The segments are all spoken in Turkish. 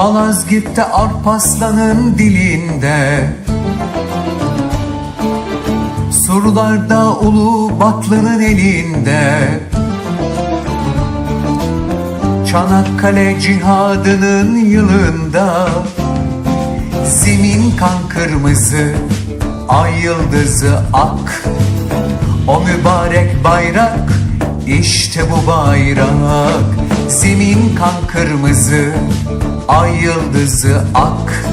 Malazgirt'te Arpaslan'ın dilinde. Surlarda Ulu Batlı'nın elinde. Çanakkale cihadının yılında Zemin kan kırmızı, ay yıldızı ak. O mübarek bayrak, işte bu bayrak. Zemin kan kırmızı, ay yıldızı ak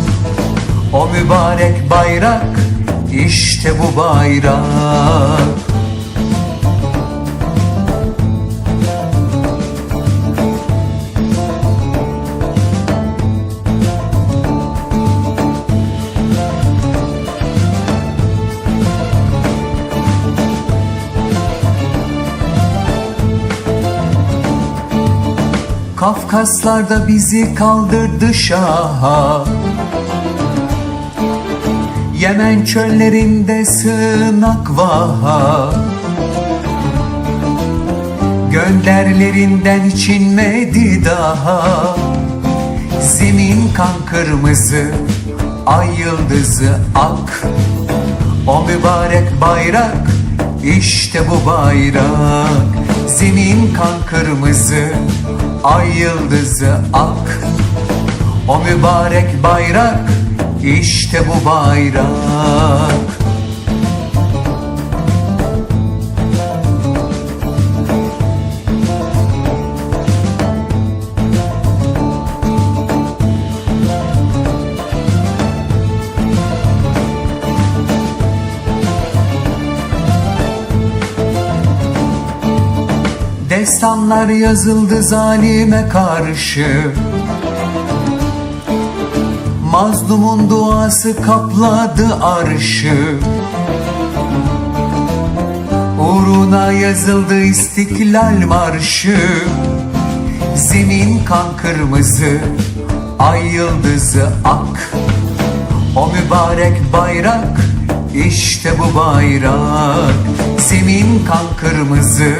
O mübarek bayrak, işte bu bayrak Kafkaslarda bizi kaldırdı şaha. Yemen çöllerinde sığınak vaha. Gönderlerinden içinmedi daha. Zemin kan kırmızı Ay yıldızı ak. O mübarek bayrak işte bu bayrak. Zemin kan kırmızı Ay yıldızı ak O mübarek bayrak işte bu bayrak Destanlar yazıldı zalime karşı. Mazlumun duası kapladı arşı. Uğruna yazıldı istiklal marşı. Zemin kan kırmızı, ay yıldızı ak. O mübarek bayrak, işte bu bayrak. Zemin kan kırmızı,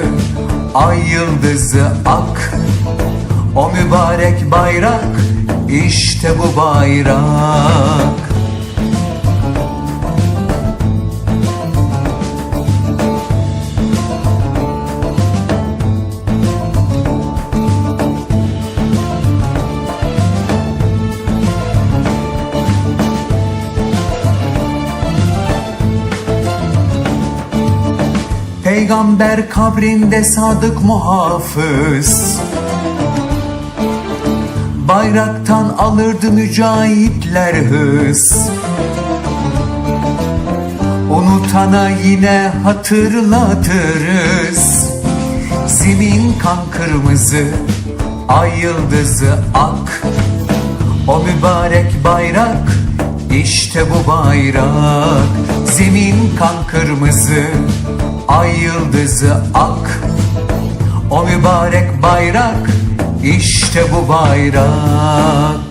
ay yıldızı ak O mübarek bayrak, işte bu bayrak Peygamber kabrinde sadık muhafız. Bayraktan alırdı mücahitler hız. Unutana yine hatırlatırız. Zemin kan kırmızı, ay yıldızı ak. O mübarek bayrak, işte bu bayrak. Zemin kan kırmızı, ay yıldızı ak O mübarek bayrak, işte bu bayrak